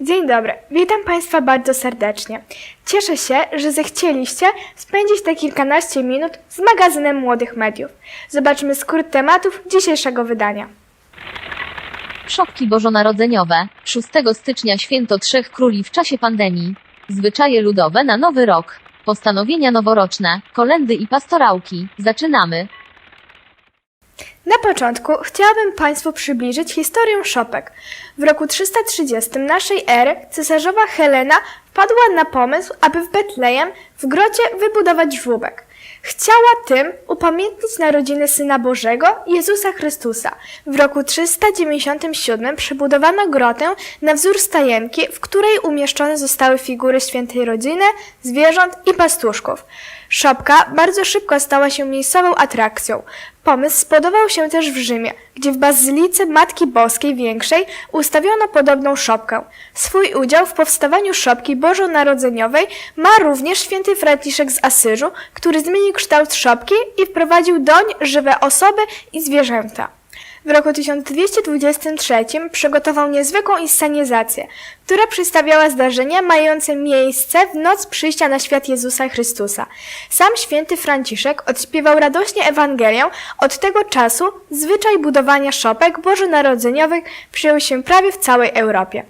Dzień dobry, witam Państwa bardzo serdecznie. Cieszę się, że zechcieliście spędzić te kilkanaście minut z magazynem Młodych Mediów. Zobaczmy skrót tematów dzisiejszego wydania. Szopki bożonarodzeniowe. 6 stycznia święto Trzech Króli w czasie pandemii. Zwyczaje ludowe na Nowy Rok. Postanowienia noworoczne, kolendy i pastorałki. Zaczynamy. Na początku chciałabym Państwu przybliżyć historię szopek. W roku 330 naszej ery cesarzowa Helena wpadła na pomysł, aby w Betlejem w grocie wybudować żłóbek. Chciała tym upamiętnić narodziny Syna Bożego, Jezusa Chrystusa. W roku 397 przebudowano grotę na wzór stajenki, w której umieszczone zostały figury świętej rodziny, zwierząt i pastuszków. Szopka bardzo szybko stała się miejscową atrakcją. Pomysł spodobał się też w Rzymie, gdzie w Bazylice Matki Boskiej Większej ustawiono podobną szopkę. Swój udział w powstawaniu szopki bożonarodzeniowej ma również święty Franciszek z Asyżu, który zmienił kształt szopki i wprowadził doń żywe osoby i zwierzęta. W roku 1223 przygotował niezwykłą inscenizację, która przedstawiała zdarzenia mające miejsce w noc przyjścia na świat Jezusa Chrystusa. Sam święty Franciszek odśpiewał radośnie Ewangelię. Od tego czasu zwyczaj budowania szopek bożonarodzeniowych przyjął się prawie w całej Europie.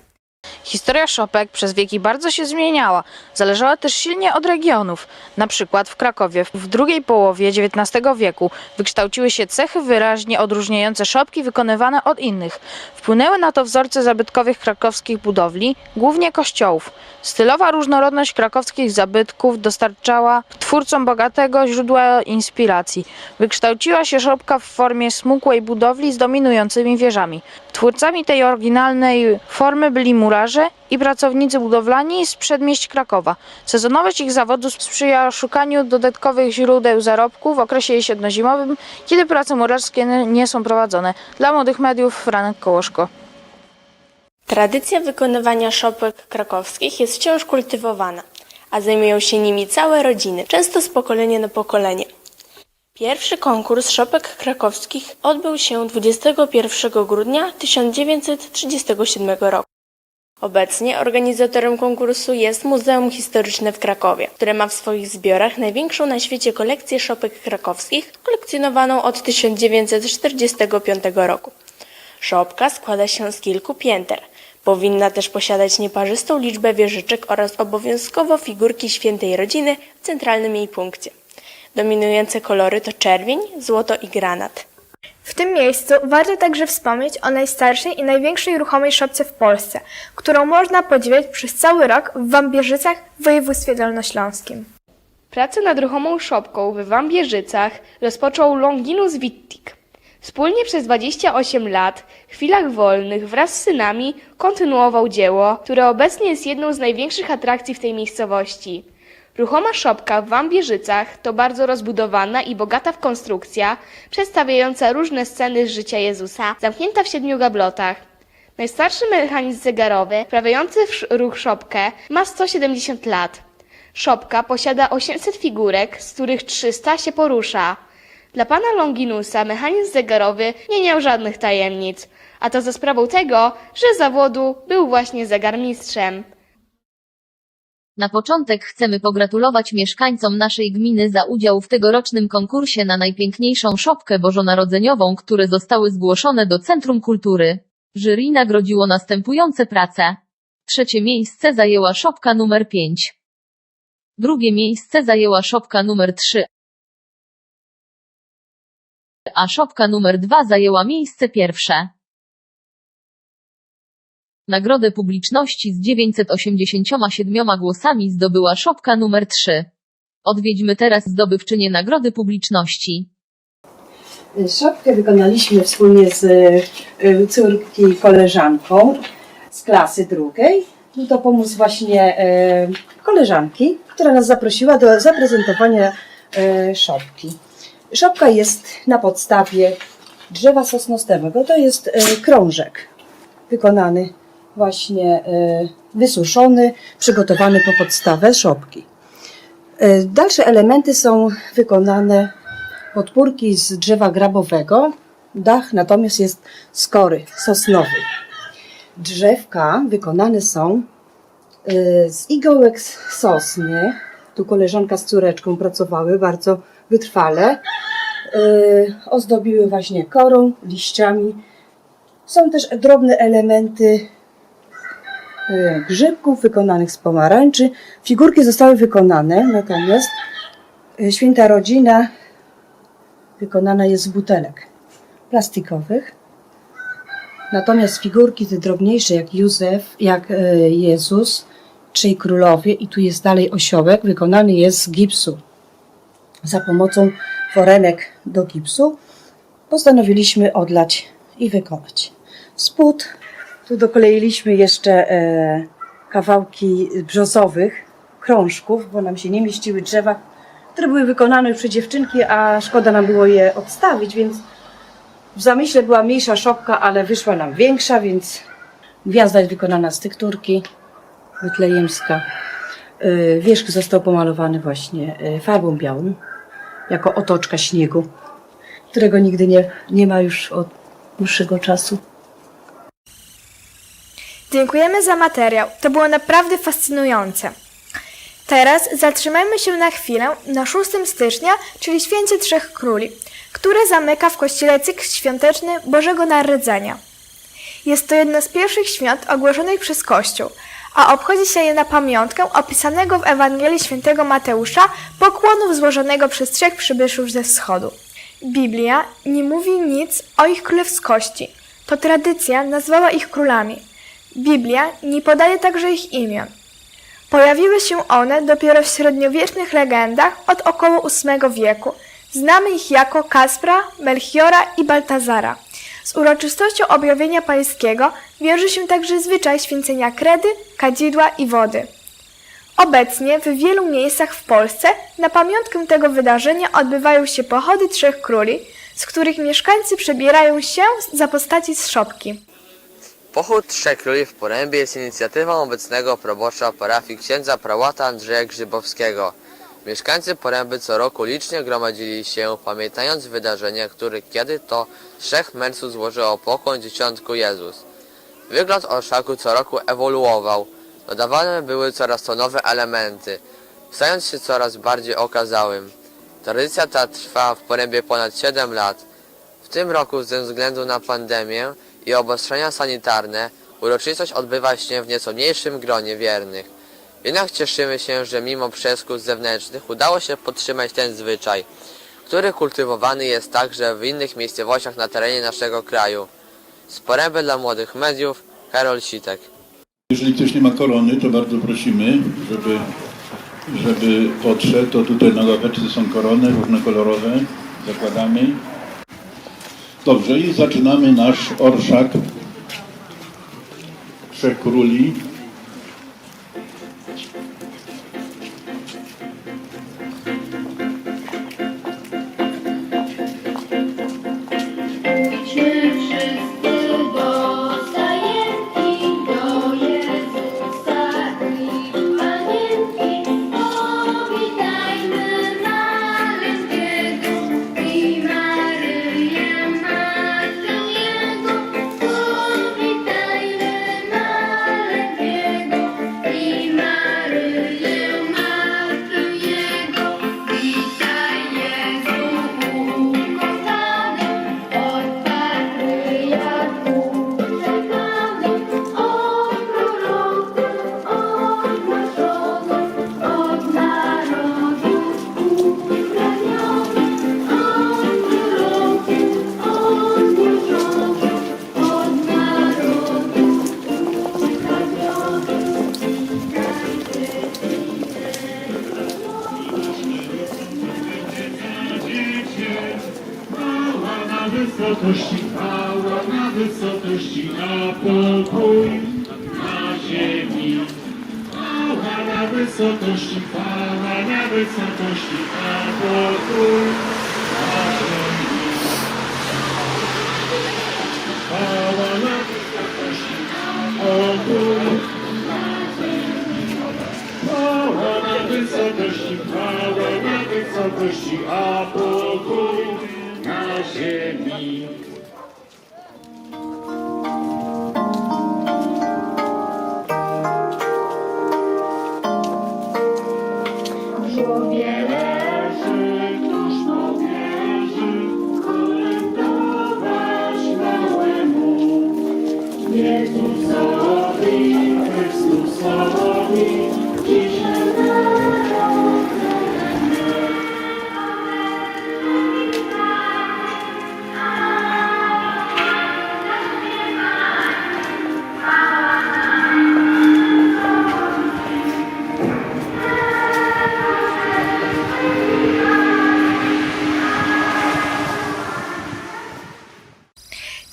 Historia szopek przez wieki bardzo się zmieniała. Zależała też silnie od regionów. Na przykład w Krakowie w drugiej połowie XIX wieku wykształciły się cechy wyraźnie odróżniające szopki wykonywane od innych. Wpłynęły na to wzorce zabytkowych krakowskich budowli, głównie kościołów. Stylowa różnorodność krakowskich zabytków dostarczała twórcom bogatego źródła inspiracji. Wykształciła się szopka w formie smukłej budowli z dominującymi wieżami. Twórcami tej oryginalnej formy byli murarze i pracownicy budowlani z przedmieść Krakowa. Sezonowość ich zawodu sprzyja szukaniu dodatkowych źródeł zarobku w okresie jesienno-zimowym, kiedy prace murarskie nie są prowadzone. Dla młodych mediów Franek Kołoszko. Tradycja wykonywania szopek krakowskich jest wciąż kultywowana, a zajmują się nimi całe rodziny, często z pokolenia na pokolenie. Pierwszy konkurs szopek krakowskich odbył się 21 grudnia 1937 roku. Obecnie organizatorem konkursu jest Muzeum Historyczne w Krakowie, które ma w swoich zbiorach największą na świecie kolekcję szopek krakowskich, kolekcjonowaną od 1945 roku. Szopka składa się z kilku pięter. Powinna też posiadać nieparzystą liczbę wieżyczek oraz obowiązkowo figurki świętej rodziny w centralnym jej punkcie. Dominujące kolory to czerwień, złoto i granat. W tym miejscu warto także wspomnieć o najstarszej i największej ruchomej szopce w Polsce, którą można podziwiać przez cały rok w Wambierzycach w województwie dolnośląskim. Pracę nad ruchomą szopką w Wambierzycach rozpoczął Longinus Wittig. Wspólnie przez 28 lat, w chwilach wolnych, wraz z synami, kontynuował dzieło, które obecnie jest jedną z największych atrakcji w tej miejscowości. Ruchoma szopka w Wambierzycach to bardzo rozbudowana i bogata w konstrukcja, przedstawiająca różne sceny z życia Jezusa, zamknięta w siedmiu gablotach. Najstarszy mechanizm zegarowy, sz- ruch szopkę, ma 170 lat. Szopka posiada 800 figurek, z których 300 się porusza. Dla pana Longinusa mechanizm zegarowy nie miał żadnych tajemnic, a to za sprawą tego, że zawodu był właśnie zegarmistrzem. Na początek chcemy pogratulować mieszkańcom naszej gminy za udział w tegorocznym konkursie na najpiękniejszą szopkę bożonarodzeniową, które zostały zgłoszone do Centrum Kultury. Jury nagrodziło następujące prace. Trzecie miejsce zajęła szopka numer 5. Drugie miejsce zajęła szopka numer 3. A szopka numer 2 zajęła miejsce pierwsze. Nagrodę publiczności z 987 głosami zdobyła szopka numer 3. Odwiedźmy teraz zdobywczynię nagrody publiczności. Szopkę wykonaliśmy wspólnie z y, córki koleżanką z klasy drugiej. Był to pomysł właśnie y, koleżanki, która nas zaprosiła do zaprezentowania y, szopki. Szopka jest na podstawie drzewa sosnostego. To jest krążek wykonany właśnie e, wysuszony, przygotowany po podstawę szopki. E, Dalsze elementy są wykonane podpórki z drzewa grabowego. Dach natomiast jest z kory. Drzewka wykonane są e, z igołek sosny. Tu koleżanka z córeczką pracowały bardzo wytrwale. Ozdobiły właśnie korą, liściami. Są też drobne elementy grzybków wykonanych z pomarańczy. Figurki zostały wykonane, natomiast e, święta rodzina wykonana jest z butelek plastikowych. Natomiast figurki te drobniejsze, jak Józef, jak e, Jezus, trzej królowie i tu jest dalej osiołek, wykonany jest z gipsu. Za pomocą forenek do gipsu postanowiliśmy odlać i wykonać. Spód, tu dokoleiliśmy jeszcze e, kawałki brzozowych krążków, bo nam się nie mieściły drzewa, które były wykonane już przez dziewczynki, a szkoda nam było je odstawić, więc w zamyśle była mniejsza szopka, ale wyszła nam większa, więc gwiazda jest wykonana z tekturki betlejemska. E, Wierzch został pomalowany właśnie e, farbą białą, jako otoczka śniegu, którego nigdy nie, nie ma już od dłuższego czasu. Dziękujemy za materiał. To było naprawdę fascynujące. Teraz zatrzymajmy się na chwilę na 6 stycznia, czyli Święcie Trzech Króli, które zamyka w kościele cykl świąteczny Bożego Narodzenia. Jest to jedno z pierwszych świąt ogłoszonych przez Kościół, a obchodzi się je na pamiątkę opisanego w Ewangelii Świętego Mateusza pokłonów złożonego przez trzech przybyszów ze wschodu. Biblia nie mówi nic o ich królewskości. To tradycja nazwała ich królami. Biblia nie podaje także ich imion. Pojawiły się one dopiero w średniowiecznych legendach od około VIII wieku. Znamy ich jako Kaspra, Melchiora i Baltazara. Z uroczystością objawienia pańskiego wiąże się także zwyczaj święcenia kredy, kadzidła i wody. Obecnie w wielu miejscach w Polsce na pamiątkę tego wydarzenia odbywają się pochody Trzech Króli, z których mieszkańcy przebierają się za postaci z szopki. Pochód Trzech Króli w Porębie jest inicjatywą obecnego proboszcza parafii księdza prałata Andrzeja Grzybowskiego. Mieszkańcy Poręby co roku licznie gromadzili się, pamiętając wydarzenie, które kiedy to trzech mędrców złożyło pokłon dzieciątku Jezus. Wygląd orszaku co roku ewoluował. Dodawane były coraz to nowe elementy, stając się coraz bardziej okazałym. Tradycja ta trwa w Porębie ponad 7 lat. W tym roku ze względu na pandemię i obostrzenia sanitarne uroczystość odbywa się w nieco mniejszym gronie wiernych. Jednak cieszymy się, że mimo przeszkód zewnętrznych udało się podtrzymać ten zwyczaj, który kultywowany jest także w innych miejscowościach na terenie naszego kraju. Z poręby dla młodych mediów, Karol Sitek. Jeżeli ktoś nie ma korony, to bardzo prosimy, żeby, żeby podszedł. To tutaj na ławeczce są korony różnokolorowe. Zakładamy. Dobrze, i zaczynamy nasz orszak Trzech Króli. Na wysokości, chwała na wysokości, a pokój na ziemi. Chwała na wysokości, pokój. Chwała na wysokości, chwała na wysokości, a pokój na ziemi. Żółwie leży, któż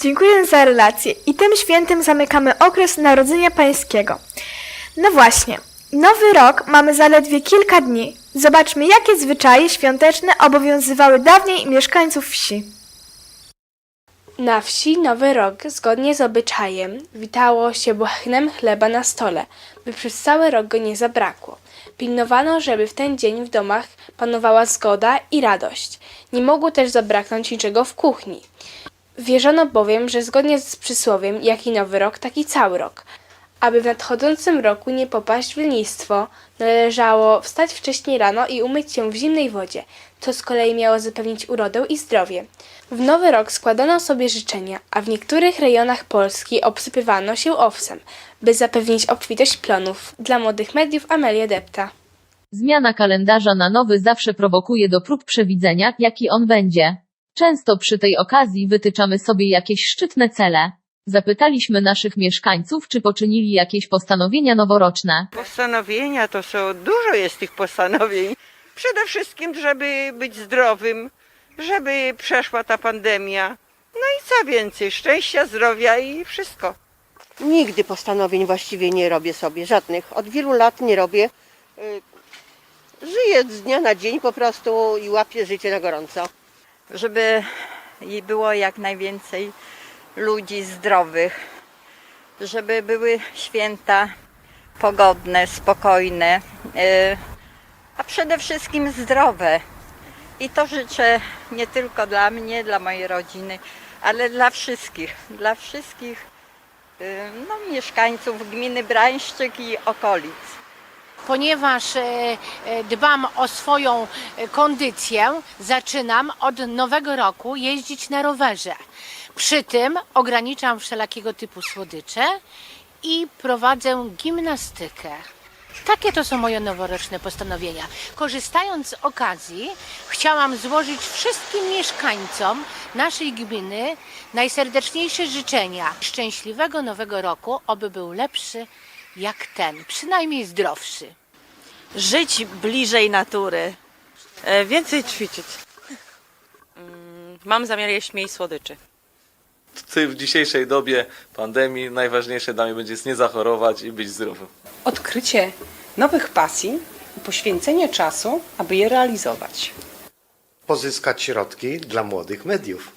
Dziękuję za relację i tym świętym zamykamy okres Narodzenia Pańskiego. No właśnie, nowy rok mamy zaledwie kilka dni. Zobaczmy, jakie zwyczaje świąteczne obowiązywały dawniej mieszkańców wsi. Na wsi Nowy Rok, zgodnie z obyczajem, witało się błahnem chleba na stole, by przez cały rok go nie zabrakło. Pilnowano, żeby w ten dzień w domach panowała zgoda i radość. Nie mogło też zabraknąć niczego w kuchni. Wierzono bowiem, że zgodnie z przysłowiem, jaki Nowy Rok, taki cały rok. Aby w nadchodzącym roku nie popaść w lenistwo, należało wstać wcześniej rano i umyć się w zimnej wodzie, co z kolei miało zapewnić urodę i zdrowie. W Nowy Rok składano sobie życzenia, a w niektórych rejonach Polski obsypywano się owsem, by zapewnić obfitość plonów. Dla młodych mediów Amelia Depta. Zmiana kalendarza na nowy zawsze prowokuje do prób przewidzenia, jaki on będzie. Często przy tej okazji wytyczamy sobie jakieś szczytne cele. Zapytaliśmy naszych mieszkańców, czy poczynili jakieś postanowienia noworoczne. Postanowienia to są, dużo jest tych postanowień. Przede wszystkim, żeby być zdrowym, żeby przeszła ta pandemia. No i co więcej, szczęścia, zdrowia i wszystko. Nigdy postanowień właściwie nie robię sobie, żadnych. Od wielu lat nie robię. Y, Żyję z dnia na dzień po prostu i łapię życie na gorąco. Żeby było jak najwięcej ludzi zdrowych, żeby były święta pogodne, spokojne, y, a przede wszystkim zdrowe. I to życzę nie tylko dla mnie, dla mojej rodziny, ale dla wszystkich, dla wszystkich y, no, mieszkańców gminy Brańszczyk i okolic. Ponieważ e, e, dbam o swoją e, kondycję, zaczynam od nowego roku jeździć na rowerze. Przy tym ograniczam wszelakiego typu słodycze i prowadzę gimnastykę. Takie to są moje noworoczne postanowienia. Korzystając z okazji, chciałam złożyć wszystkim mieszkańcom naszej gminy najserdeczniejsze życzenia szczęśliwego nowego roku, oby był lepszy jak ten, przynajmniej zdrowszy. Żyć bliżej natury, e, więcej ćwiczyć. Mm, Mam zamiar jeść mniej słodyczy. w dzisiejszej dobie pandemii najważniejsze dla mnie będzie jest nie zachorować i być zdrowym. Odkrycie nowych pasji i poświęcenie czasu, aby je realizować. Pozyskać środki dla młodych mediów.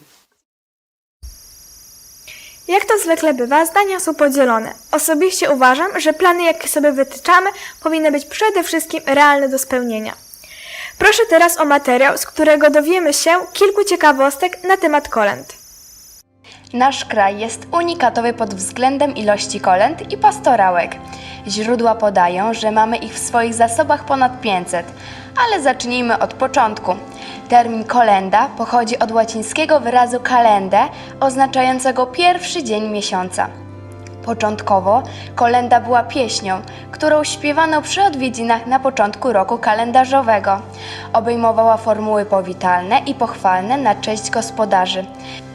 Jak to zwykle bywa, zdania są podzielone. Osobiście uważam, że plany, jakie sobie wytyczamy, powinny być przede wszystkim realne do spełnienia. Proszę teraz o materiał, z którego dowiemy się kilku ciekawostek na temat kolęd. Nasz kraj jest unikatowy pod względem ilości kolęd i pastorałek. Źródła podają, że mamy ich w swoich zasobach ponad 500, ale zacznijmy od początku. Termin kolenda pochodzi od łacińskiego wyrazu kalendę, oznaczającego pierwszy dzień miesiąca. Początkowo kolenda była pieśnią, którą śpiewano przy odwiedzinach na początku roku kalendarzowego. Obejmowała formuły powitalne i pochwalne na cześć gospodarzy.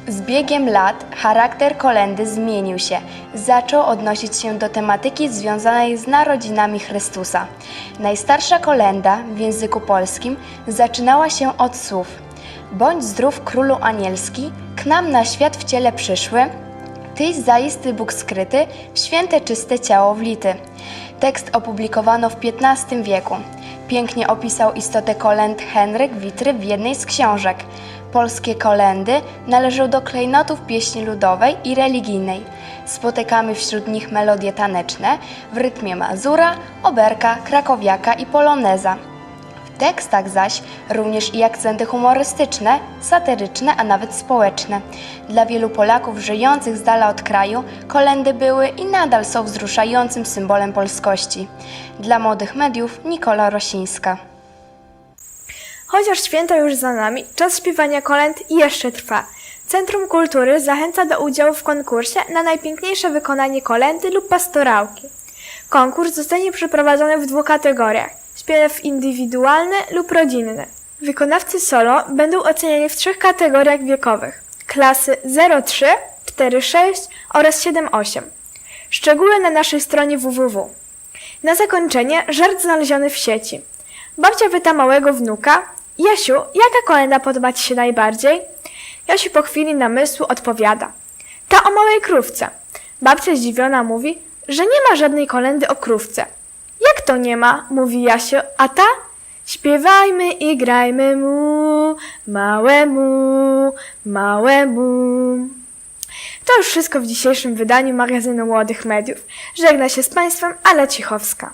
Z biegiem lat charakter kolendy zmienił się. Zaczął odnosić się do tematyki związanej z narodzinami Chrystusa. Najstarsza kolenda w języku polskim zaczynała się od słów: Bądź zdrów królu anielski, k nam na świat w ciele przyszły, Tyś zaisty Bóg skryty, w święte czyste ciało wlity. Tekst opublikowano w XV wieku. Pięknie opisał istotę kolęd Henryk Witry w jednej z książek. Polskie kolendy należą do klejnotów pieśni ludowej i religijnej. Spotykamy wśród nich melodie taneczne w rytmie mazura, oberka, krakowiaka i poloneza. Tekstach zaś również i akcenty humorystyczne, satyryczne, a nawet społeczne. Dla wielu Polaków żyjących z dala od kraju kolendy były i nadal są wzruszającym symbolem polskości. Dla młodych mediów Nikola Rosińska. Chociaż święto już za nami, czas śpiewania kolęd jeszcze trwa. Centrum Kultury zachęca do udziału w konkursie na najpiękniejsze wykonanie kolendy lub pastorałki. Konkurs zostanie przeprowadzony w dwóch kategoriach: śpiew indywidualny lub rodzinny. Wykonawcy solo będą oceniani w trzech kategoriach wiekowych: klasy 03, 46 oraz 78. Szczegóły na naszej stronie www. Na zakończenie żart znaleziony w sieci. Babcia pyta małego wnuka, Jasiu, jaka kolenda podoba Ci się najbardziej? Jasiu po chwili namysłu odpowiada, ta o małej krówce. Babcia zdziwiona mówi, że nie ma żadnej kolendy o krówce. Jak to nie ma? mówi Jasio, a ta? Śpiewajmy i grajmy mu, małemu, małemu. To już wszystko w dzisiejszym wydaniu magazynu Młodych Mediów. Żegna się z Państwem Ala Cichowska.